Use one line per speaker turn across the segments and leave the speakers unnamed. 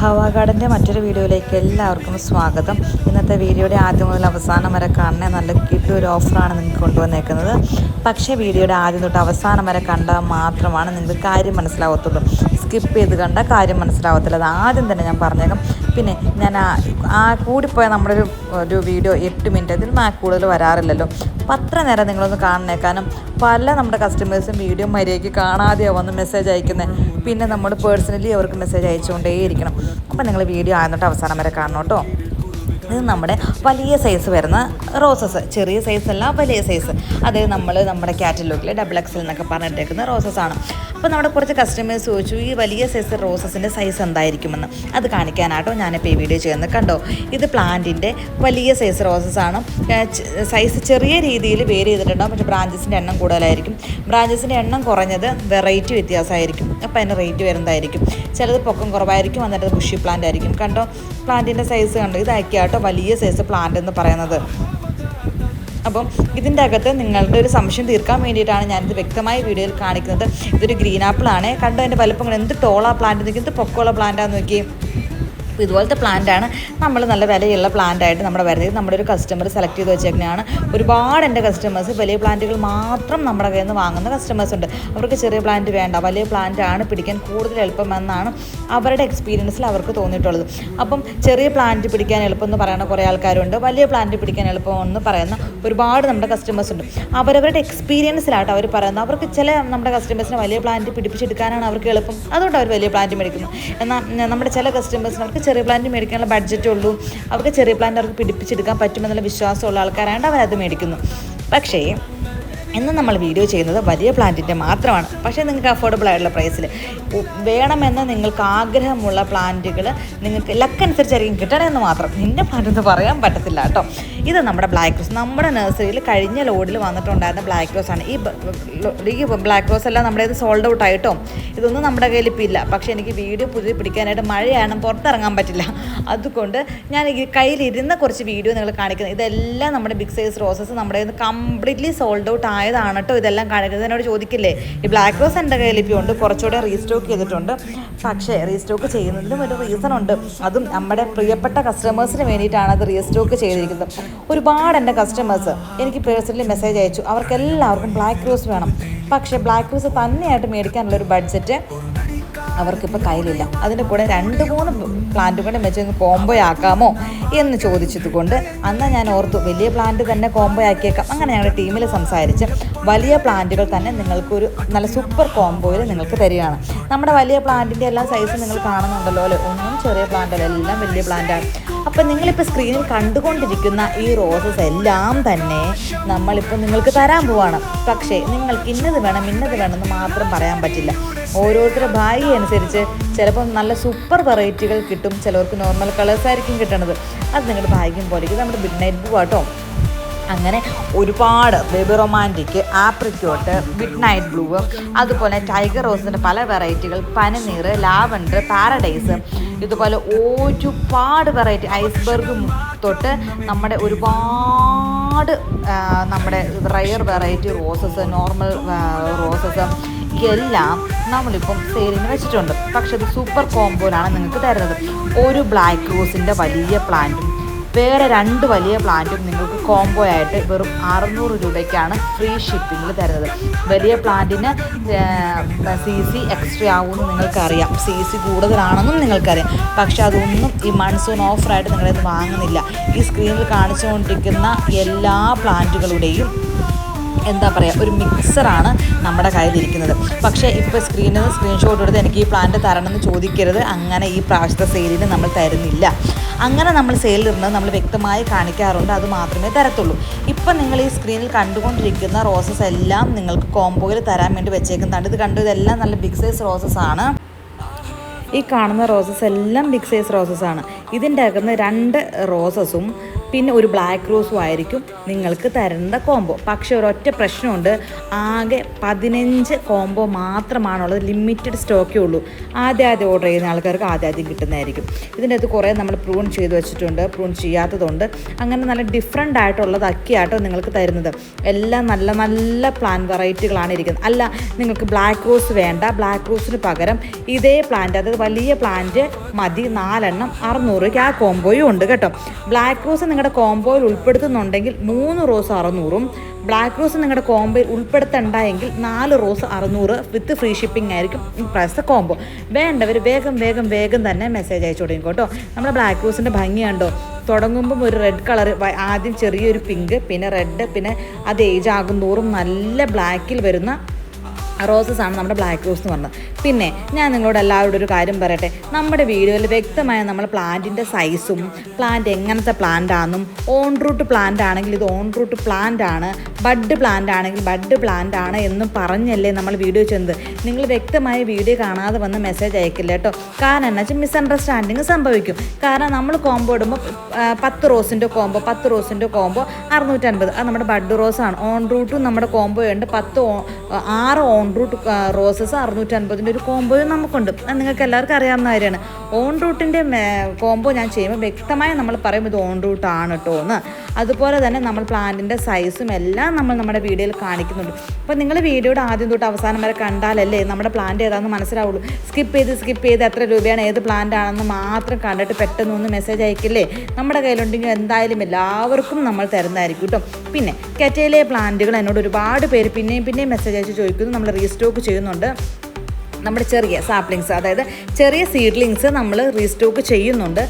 ഹവ മറ്റൊരു വീഡിയോയിലേക്ക് എല്ലാവർക്കും സ്വാഗതം. ഇന്നത്തെ വീഡിയോയുടെ ആദ്യം മുതൽ അവസാനം വരെ കാണണേ നല്ല കിട്ടിയ ഒരു ഓഫറാണ് നിങ്ങൾക്ക് കൊണ്ടുവന്നേക്കുന്നത്. പക്ഷേ വീഡിയോയുടെ ആദ്യം തൊട്ട് അവസാനം വരെ കണ്ടാൽ മാത്രമാണ് നിങ്ങൾക്ക് കാര്യം മനസ്സിലാവത്തുള്ളൂ. സ്കിപ്പ് ചെയ്ത് കണ്ടാൽ കാര്യം മനസ്സിലാവത്തില്ല. അത് ആദ്യം തന്നെ ഞാൻ പറഞ്ഞേക്കാം. പിന്നെ ഞാൻ ആ ആ കൂടിപ്പോയ നമ്മുടെ ഒരു ഒരു വീഡിയോ എട്ട് മിനിറ്റ് ഇതിൽ ആ കൂടുതൽ വരാറില്ലല്ലോ. അപ്പം അത്ര നേരം നിങ്ങളൊന്ന് കാണണേക്കാനും പല നമ്മുടെ കസ്റ്റമേഴ്സും വീഡിയോ മര്യാദയ്ക്ക് കാണാതെയോ വന്ന് മെസ്സേജ് അയക്കുന്നത് പിന്നെ നമ്മൾ പേഴ്സണലി അവർക്ക് മെസ്സേജ് അയച്ചുകൊണ്ടേയിരിക്കണം. അപ്പം നിങ്ങൾ വീഡിയോ ആയിരുന്നിട്ട് അവസാനം വരെ കാണണം കേട്ടോ. ഇത് നമ്മുടെ വലിയ സൈസ് വരുന്ന റോസസ് ചെറിയ സൈസ് അല്ല വലിയ സൈസ് അത് നമ്മൾ നമ്മുടെ കാറ്റലോഗിൽ ഡബിൾ എക്സൽ എന്നൊക്കെ പറഞ്ഞിട്ടേക്കുന്ന റോസസ് ആണ്. അപ്പോൾ നമ്മുടെ കുറച്ച് കസ്റ്റമേഴ്സ് ചോദിച്ചു ഈ വലിയ സൈസ് റോസസിന്റെ സൈസ് എന്തായിരിക്കുമെന്ന്? അത് കാണിക്കാനാട്ടോ ഞാനിപ്പോൾ ഈ വീഡിയോ ചെയ്യുന്നത്. കണ്ടോ? ഇത് പ്ലാന്റിന്റെ വലിയ സൈസ് റോസസ് ആണ്. സൈസ് ചെറിയ രീതിയിൽ വേർ ചെയ്തിട്ടുണ്ടാകും പക്ഷേ ബ്രാഞ്ചസിന്റെ എണ്ണം കൂടുതലായിരിക്കും. ബ്രാഞ്ചസിന്റെ എണ്ണം കുറഞ്ഞത് വെറൈറ്റി വ്യത്യാസമായിരിക്കും. അപ്പോൾ അതിന് റേറ്റ് വരുന്നതായിരിക്കും. ചിലത് പൊക്കം കുറവായിരിക്കും എന്നിട്ട് ബുഷി പ്ലാന്റ് ആയിരിക്കും. കണ്ടോ? പ്ലാന്റിന്റെ സൈസ് കണ്ടോ? ഇതാക്കിയാട്ടോ വലിയ സൈസ് പ്ലാന്റ് എന്ന് പറയുന്നത്. അപ്പം ഇതിന്റെ അകത്ത് നിങ്ങളുടെ ഒരു സംശയം തീർക്കാൻ വേണ്ടിയിട്ടാണ് ഞാനിത് വ്യക്തമായ വീഡിയോയിൽ കാണിക്കുന്നത്. ഇതൊരു ഗ്രീൻ ആപ്പിൾ ആണ്. കണ്ടോ എന്റെ വലുപ്പം എന്ത് ടോളാ പ്ലാന്റ് നിൽക്കുന്നത് പൊക്കമുള്ള പ്ലാന്റാന്ന് നോക്കി അപ്പോൾ ഇതുപോലത്തെ പ്ലാന്റാണ് നമ്മൾ നല്ല വിലയുള്ള പ്ലാന്റ് ആയിട്ട് നമ്മുടെ വരുന്നത്. നമ്മുടെ ഒരു കസ്റ്റമർ സെലക്ട് ചെയ്ത് വെച്ചേക്കുന്നതാണ് ഒരുപാട് എന്റെ കസ്റ്റമേഴ്സ് വലിയ പ്ലാന്റുകൾ മാത്രം നമ്മുടെ കയ്യിൽ നിന്ന് വാങ്ങുന്ന കസ്റ്റമേഴ്സ് ഉണ്ട്. അവർക്ക് ചെറിയ പ്ലാന്റ് വേണ്ട. വലിയ പ്ലാന്റ് ആണ് പിടിക്കാൻ കൂടുതൽ എളുപ്പമെന്നാണ് അവരുടെ എക്സ്പീരിയൻസിൽ അവർക്ക് തോന്നിയിട്ടുള്ളത്. അപ്പം ചെറിയ പ്ലാന്റ് പിടിക്കാൻ എളുപ്പം എന്ന് പറയുന്ന കുറേ ആൾക്കാരുണ്ട്. വലിയ പ്ലാന്റ് പിടിക്കാൻ എളുപ്പമെന്ന് പറയുന്ന ഒരുപാട് നമ്മുടെ കസ്റ്റമേഴ്സ് ഉണ്ട്. അവരവരുടെ എക്സ്പീരിയൻസിലാട്ടോ അവർ പറയുന്നത്. അവർക്ക് ചില നമ്മുടെ കസ്റ്റമേഴ്സിന് വലിയ പ്ലാന്റ് പിടിപ്പിച്ചെടുക്കാനാണ് അവർക്ക് എളുപ്പം. അതുകൊണ്ട് അവർ വലിയ പ്ലാന്റ് മേടിക്കുന്നു. എന്നാൽ നമ്മുടെ ചില കസ്റ്റമേഴ്സിന് അവർക്ക് ചെറിയ പ്ലാന്റ് മേടിക്കാനുള്ള ബഡ്ജറ്റ് ഉള്ളൂ. അവർക്ക് ചെറിയ പ്ലാന്റ് അവർക്ക് പിടിപ്പിച്ചെടുക്കാൻ പറ്റുമെന്നുള്ള വിശ്വാസമുള്ള ആൾക്കാരാണ് അവരത് മേടിക്കുന്നു. പക്ഷേ ഇന്ന് നമ്മൾ വീഡിയോ ചെയ്യുന്നത് വലിയ പ്ലാന്റിന്റെ മാത്രമാണ്. പക്ഷേ നിങ്ങൾക്ക് അഫോർഡബിൾ ആയിട്ടുള്ള പ്രൈസിൽ വേണമെന്ന് നിങ്ങൾക്ക് ആഗ്രഹമുള്ള പ്ലാന്റുകൾ നിങ്ങൾക്ക് ലക്ക് അനുസരിച്ചായിരിക്കും കിട്ടണമെന്ന് മാത്രം. നിന്റെ പ്ലാന്റ് എന്ന് പറയാൻ പറ്റത്തില്ല കേട്ടോ. ഇത് നമ്മുടെ ബ്ലാക്ക് റോസ് നമ്മുടെ നഴ്സറിയിൽ കഴിഞ്ഞ ലോഡിൽ വന്നിട്ടുണ്ടായിരുന്ന ബ്ലാക്ക് റോസ് ആണ്. ഈ ബ്ലാക്ക് റോസ് എല്ലാം നമ്മുടെ ഇത് സോൾഡ് ഔട്ട് ആയിട്ടോ ഇതൊന്നും നമ്മുടെ കയ്യിൽ ഇപ്പം ഇല്ല. പക്ഷേ എനിക്ക് വീഡിയോ പുതിയ പിടിക്കാനായിട്ട് മഴയാണ് പുറത്തിറങ്ങാൻ പറ്റില്ല. അതുകൊണ്ട് ഞാൻ ഈ കയ്യിലിരുന്ന കുറച്ച് വീഡിയോ നിങ്ങൾ കാണിക്കുന്നത്. ഇതെല്ലാം നമ്മുടെ ബിഗ് സൈസ് റോസസ് നമ്മുടെ കംപ്ലീറ്റ്ലി സോൾഡ് ഔട്ട് ആയതാണ് കേട്ടോ ഇതെല്ലാം കാണിക്കുന്നത്. എന്നോട് ചോദിക്കില്ലേ ഈ ബ്ലാക്ക് റോസ് എന്റെ കയ്യിൽ ഇപ്പോൾ ഉണ്ട്. കുറച്ചുകൂടെ റീസ്റ്റോക്ക് ചെയ്തിട്ടുണ്ട്. പക്ഷേ റീസ്റ്റോക്ക് ചെയ്യുന്നതിലും ഒരു റീസൺ ഉണ്ട്. അതും നമ്മുടെ പ്രിയപ്പെട്ട കസ്റ്റമേഴ്സിന് വേണ്ടിയിട്ടാണ് അത് റീസ്റ്റോക്ക് ചെയ്തിരിക്കുന്നത്. ഒരുപാട് എന്റെ കസ്റ്റമേഴ്സ് എനിക്ക് പേഴ്സണലി മെസ്സേജ് അയച്ചു. അവർക്ക് എല്ലാവർക്കും ബ്ലാക്ക് റോസ് വേണം. പക്ഷേ ബ്ലാക്ക് റോസ് തന്നെയായിട്ട് മേടിക്കാനുള്ള ഒരു ബഡ്ജറ്റ് അവർക്കിപ്പോൾ കയ്യിലില്ല. അതിന്റെ കൂടെ രണ്ട് മൂന്ന് പ്ലാന്റ് കൂടെ വെച്ച് കോംബോ ആക്കാമോ എന്ന് ചോദിച്ചത് കൊണ്ട് അന്ന് ഞാൻ ഓർത്തു വലിയ പ്ലാന്റ് തന്നെ കോംബോ ആക്കിയേക്കാം. അങ്ങനെ ഞങ്ങളുടെ ടീമിൽ സംസാരിച്ച് വലിയ പ്ലാന്റുകൾ തന്നെ നിങ്ങൾക്കൊരു നല്ല സൂപ്പർ കോംബോയിൽ നിങ്ങൾക്ക് തരികയാണ്. നമ്മുടെ വലിയ പ്ലാന്റിന്റെ എല്ലാ സൈസും നിങ്ങൾ കാണുന്നുണ്ടല്ലോ അല്ലേ? ഒന്നും ചെറിയ പ്ലാന്റ് അല്ല എല്ലാം വലിയ പ്ലാന്റാണ് അപ്പം നിങ്ങളിപ്പോൾ സ്ക്രീനിൽ കണ്ടുകൊണ്ടിരിക്കുന്ന ഈ റോസസ് എല്ലാം തന്നെ നമ്മളിപ്പോൾ നിങ്ങൾക്ക് തരാൻ പോവാണ്. പക്ഷേ നിങ്ങൾക്ക് ഇന്നത് വേണം ഇന്നത് വേണമെന്ന് മാത്രം പറയാൻ പറ്റില്ല. ഓരോരുത്തരുടെ ഭാഗ്യം അനുസരിച്ച് ചിലപ്പോൾ നല്ല സൂപ്പർ വെറൈറ്റികൾ കിട്ടും. ചിലവർക്ക് നോർമൽ കളേഴ്സ് ആയിരിക്കും കിട്ടണത്. അത് നിങ്ങളുടെ ഭാഗ്യം പോലെ നമ്മുടെ മിഡ് നൈറ്റ് ആട്ടോ അങ്ങനെ ഒരുപാട് baby romantic apricot midnight blue അതുപോലെ ടൈഗർ റോസിന്റെ പല വെറൈറ്റികൾ പനിനീർ ലാവൻഡർ പാരഡൈസ് ഇതുപോലെ ഒരുപാട് വെറൈറ്റി ഐസ്ബർഗ് തൊട്ട് നമ്മുടെ ഒരുപാട് നമ്മുടെ rare variety roses normal roses എല്ലാം നമ്മളിപ്പം സെയിലിന് വെച്ചിട്ടുണ്ട്. പക്ഷെ ഇത് സൂപ്പർ കോംബോയിലാണ് നിങ്ങൾക്ക് തരുന്നത്. ഒരു ബ്ലാക്ക് റോസിന്റെ വലിയ പ്ലാന്റും വേറെ രണ്ട് വലിയ പ്ലാന്റും നിങ്ങൾക്ക് കോംബോ ആയിട്ട് വെറും അറുന്നൂറ് രൂപയ്ക്കാണ് ഫ്രീ ഷിപ്പിങ്ങിൽ തരുന്നത്. വലിയ പ്ലാന്റിന് സി സി എക്സ്ട്രാ ആവുമെന്ന് നിങ്ങൾക്കറിയാം. സി സി കൂടുതലാണെന്നും നിങ്ങൾക്കറിയാം. പക്ഷെ അതൊന്നും ഈ മൺസൂൺ ഓഫറായിട്ട് നിങ്ങളത് വാങ്ങുന്നില്ല. ഈ സ്ക്രീനിൽ കാണിച്ചുകൊണ്ടിരിക്കുന്ന എല്ലാ പ്ലാന്റുകളുടെയും എന്താ പറയുക ഒരു മിക്സറാണ് നമ്മുടെ കയ്യിലിരിക്കുന്നത്. പക്ഷേ ഇപ്പോൾ സ്ക്രീനിൽ നിന്ന് സ്ക്രീൻഷോട്ട് എടുത്ത് എനിക്ക് ഈ പ്ലാന്റ് തരണമെന്ന് ചോദിക്കരുത്. അങ്ങനെ ഈ പ്രാവശ്യത്തെ സെയിലിന് നമ്മൾ തരുന്നില്ല. അങ്ങനെ നമ്മൾ സെയിലിടുന്നത് നമ്മൾ വ്യക്തമായി കാണിക്കാറുണ്ട്. അത് മാത്രമേ തരത്തുള്ളൂ. ഇപ്പം നിങ്ങൾ ഈ സ്ക്രീനിൽ കണ്ടുകൊണ്ടിരിക്കുന്ന റോസസ് എല്ലാം നിങ്ങൾക്ക് കോംബോയിൽ തരാൻ വേണ്ടി വെച്ചേക്കുന്നുണ്ട് ഇത് കണ്ടു ഇതെല്ലാം നല്ല ബിഗ് സൈസ് റോസസ് ആണ്. ഈ കാണുന്ന റോസസ് എല്ലാം ബിഗ് സൈസ് റോസസ് ആണ്. ഇതിന്റെ അകന്ന് രണ്ട് റോസസും പിന്നെ ഒരു ബ്ലാക്ക് റോസും ആയിരിക്കും നിങ്ങൾക്ക് തരുന്ന കോംബോ പക്ഷേ ഒരൊറ്റ പ്രശ്നമുണ്ട്. ആകെ പതിനഞ്ച് കോംബോ മാത്രമാണുള്ളത്. ലിമിറ്റഡ് സ്റ്റോക്കേ ഉള്ളൂ. ആദ്യം ആദ്യം ഓർഡർ ചെയ്യുന്ന ആൾക്കാർക്ക് ആദ്യം ആദ്യം കിട്ടുന്നതായിരിക്കും. ഇതിന്റെ അകത്ത് കുറേ നമ്മൾ പ്രൂൺ ചെയ്ത് വെച്ചിട്ടുണ്ട്. പ്രൂൺ ചെയ്യാത്തതുകൊണ്ട് അങ്ങനെ നല്ല ഡിഫറെന്റ് ആയിട്ടുള്ളത് അക്കിയാട്ടോ നിങ്ങൾക്ക് തരുന്നത്. എല്ലാം നല്ല നല്ല പ്ലാൻ വെറൈറ്റികളാണ് ഇരിക്കുന്നത്. അല്ല നിങ്ങൾക്ക് ബ്ലാക്ക് റോസ് വേണ്ട. ബ്ലാക്ക് റോസിന് പകരം ഇതേ പ്ലാന്റ് അതായത് വലിയ പ്ലാന്റ് മതി. നാലെണ്ണം അറുന്നൂറ് രൂപയ്ക്ക് ആ കോംബോയും ഉണ്ട് കേട്ടോ. ബ്ലാക്ക് റോസ് നിങ്ങളുടെ കോംബോയിൽ ഉൾപ്പെടുത്തുന്നുണ്ടെങ്കിൽ മൂന്ന് റോസ് അറുന്നൂറും. ബ്ലാക്ക് റോസ് നിങ്ങളുടെ കോംബോയിൽ ഉൾപ്പെടുത്തണ്ടെങ്കിൽ നാല് റോസ് അറുന്നൂറ് വിത്ത് ഫ്രീ ഷിപ്പിംഗ് ആയിരിക്കും പ്രൈസ് കോംബോ വേണ്ടവർ വേഗം വേഗം വേഗം തന്നെ മെസ്സേജ് അയച്ചു തുടങ്ങി കേട്ടോ. നമ്മുടെ ബ്ലാക്ക് റോസിന്റെ ഭംഗി കണ്ടോ? തുടങ്ങുമ്പം ഒരു റെഡ് കളർ ആദ്യം ചെറിയൊരു പിങ്ക് പിന്നെ റെഡ് പിന്നെ അത് ഏജ് ആകുന്തോറും നല്ല ബ്ലാക്കിൽ വരുന്ന റോസസ് ആണ് നമ്മുടെ ബ്ലാക്ക് റോസ് എന്ന് പറഞ്ഞത്. പിന്നെ ഞാൻ നിങ്ങളോട് എല്ലാവരോടും ഒരു കാര്യം പറയട്ടെ. നമ്മുടെ വീഡിയോയിൽ വ്യക്തമായ നമ്മൾ പ്ലാന്റിന്റെ സൈസും പ്ലാന്റ് എങ്ങനത്തെ പ്ലാന്റ് ആണെന്നും ഓൺ റൂട്ട് പ്ലാന്റ് ആണെങ്കിൽ ഇത് ഓൺ റൂട്ട് പ്ലാന്റ് ആണ് ബഡ് പ്ലാന്റ് ആണെങ്കിൽ ബഡ് പ്ലാന്റ് ആണ് എന്നും പറഞ്ഞല്ലേ നമ്മൾ വീഡിയോ ചെയ്യുന്നത്. നിങ്ങൾ വ്യക്തമായ വീഡിയോ കാണാതെ വന്ന് മെസ്സേജ് അയക്കില്ല കേട്ടോ. കാരണം എന്നാ വെച്ചാൽ മിസ്അണ്ടർസ്റ്റാൻഡിങ് സംഭവിക്കും. കാരണം നമ്മൾ കോംബോ ഇടുമ്പോൾ പത്ത് റോസിന്റെ കോംബോ പത്ത് റോസിന്റെ കോംബോ അറുന്നൂറ്റൻപത്. അത് നമ്മുടെ ബഡ് റോസാണ് ഓൺ റൂട്ടും നമ്മുടെ കോംബോ ഉണ്ട്. പത്ത് ആറ് ഓൺ റൂട്ട് റോസസ് അറുന്നൂറ്റൻപതിന്റെ ഒരു കോംബോയും നമുക്കുണ്ട്. നിങ്ങൾക്ക് എല്ലാവർക്കും അറിയാവുന്ന കാര്യമാണ്. ഓൺ റൂട്ടിന്റെ കോംബോ ഞാൻ ചെയ്യുമ്പോൾ വ്യക്തമായി നമ്മൾ പറയും ഇത് ഓൺ റൂട്ടാണ് കേട്ടോ എന്ന്. അതുപോലെ തന്നെ നമ്മൾ പ്ലാന്റിന്റെ സൈസും എല്ലാം നമ്മൾ നമ്മുടെ വീഡിയോയിൽ കാണിക്കുന്നുണ്ട്. അപ്പോൾ നിങ്ങൾ വീഡിയോയുടെ ആദ്യം തൊട്ട് അവസാനം വരെ കണ്ടാലല്ലേ നമ്മുടെ പ്ലാന്റ് ഏതാണെന്ന് മനസ്സിലാവുള്ളൂ. സ്കിപ്പ് ചെയ്ത് സ്കിപ്പ് ചെയ്ത് എത്ര രൂപയാണ് ഏത് പ്ലാന്റ് ആണെന്ന് മാത്രം കണ്ടിട്ട് പെട്ടെന്ന് ഒന്ന് മെസ്സേജ് അയക്കില്ലേ? നമ്മുടെ കയ്യിലുണ്ടെങ്കിൽ എന്തായാലും എല്ലാവർക്കും നമ്മൾ തരുന്നതായിരിക്കും കേട്ടോ പിന്നെ കെറ്റയിലെ പ്ലാന്റുകൾ എന്നോട് ഒരുപാട് പേര് പിന്നെയും പിന്നെയും മെസ്സേജ് അയച്ച് ചോദിക്കുന്നു. നമ്മൾ റീസ്റ്റോക്ക് ചെയ്യുന്നുണ്ട്. നമ്മുടെ ചെറിയ സാപ്ലിങ്സ് അതായത് ചെറിയ സീഡ്ലിങ്സ് നമ്മൾ റീസ്റ്റോക്ക് ചെയ്യുന്നുണ്ട്.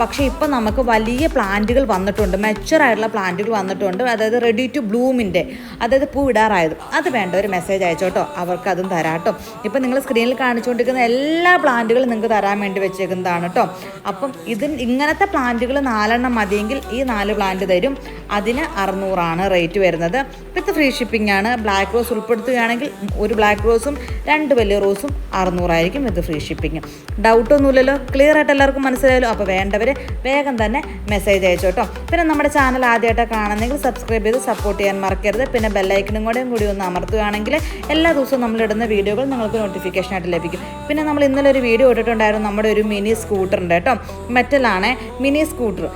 പക്ഷേ ഇപ്പോൾ നമുക്ക് വലിയ പ്ലാന്റുകൾ വന്നിട്ടുണ്ട്. മെച്ചുവർ ആയിട്ടുള്ള പ്ലാന്റുകൾ വന്നിട്ടുണ്ട്. അതായത് റെഡി ടു ബ്ലൂമിന്റെ അതായത് പൂ ഇടാറായത്. അത് വേണ്ട ഒരു മെസ്സേജ് അയച്ചോട്ടോ അവർക്ക് അതും തരാട്ടോ ഇപ്പം നിങ്ങൾ സ്ക്രീനിൽ കാണിച്ചുകൊണ്ടിരിക്കുന്ന എല്ലാ പ്ലാന്റുകളും നിങ്ങൾക്ക് തരാൻ വേണ്ടി വെച്ചേക്കുന്നതാണ് കേട്ടോ അപ്പം ഇത് ഇങ്ങനത്തെ പ്ലാന്റുകൾ നാലെണ്ണം മതിയെങ്കിൽ ഈ നാല് പ്ലാന്റ് തരും. അതിന് അറുന്നൂറാണ് റേറ്റ് വരുന്നത്. വിത്ത് ഫ്രീ ഷിപ്പിംഗ് ആണ്. ബ്ലാക്ക് റോസ് ഉൾപ്പെടുത്തുകയാണെങ്കിൽ ഒരു ബ്ലാക്ക് റോസും രണ്ട് വലിയ റോസും അറുന്നൂറായിരിക്കും വിത്ത് ഫ്രീ ഷിപ്പിംഗ് ഡൗട്ടൊന്നുമില്ലല്ലോ ക്ലിയർ ആയിട്ട് എല്ലാവർക്കും മനസ്സിലായല്ലോ? അപ്പോൾ വേണ്ടവർ വേഗം തന്നെ മെസ്സേജ് അയച്ചു കേട്ടോ പിന്നെ നമ്മുടെ ചാനൽ ആദ്യമായിട്ട് കാണുന്നെങ്കിൽ സബ്സ്ക്രൈബ് ചെയ്ത് സപ്പോർട്ട് ചെയ്യാൻ മറക്കരുത്. പിന്നെ ബെല്ലൈക്കനും കൂടെയും കൂടി ഒന്ന് അമർത്തുകയാണെങ്കിൽ എല്ലാ ദിവസവും നമ്മളിടുന്ന വീഡിയോകൾ നിങ്ങൾക്ക് നോട്ടിഫിക്കേഷൻ ആയിട്ട് ലഭിക്കും. പിന്നെ നമ്മൾ ഇന്നലെ ഒരു വീഡിയോ ഇട്ടിട്ടുണ്ടായിരുന്നു നമ്മുടെ ഒരു മിനി സ്കൂട്ടറുണ്ട് കേട്ടോ മെറ്റലാണേ മിനി സ്കൂട്ടർ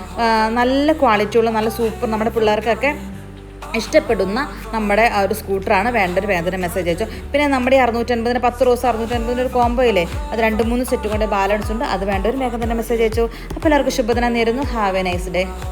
നല്ല ക്വാളിറ്റിയുള്ള നല്ല സൂപ്പർ നമ്മുടെ പിള്ളേർക്കൊക്കെ ഇഷ്ടപ്പെടുന്ന നമ്മുടെ ആ ഒരു സ്കൂട്ടറാണ് വേണ്ട ഒരു വേദന മെസ്സേജ് അയച്ചു പിന്നെ നമ്മുടെ അറുന്നൂറ്റൻപതിന് പത്ത് റോസ് അറുന്നൂറ്റൻപതിന് ഒരു കോംബോ ഇല്ലേ? അത് രണ്ട് മൂന്ന് സെറ്റ് കൊണ്ട് ബാലൻസ് ഉണ്ട്. അത് വേണ്ട ഒരു വേഗം തന്നെ മെസ്സേജ് അയച്ചു. അപ്പോൾ എല്ലാവർക്കും ശുഭദിനം നേരുന്നു. Have A nice day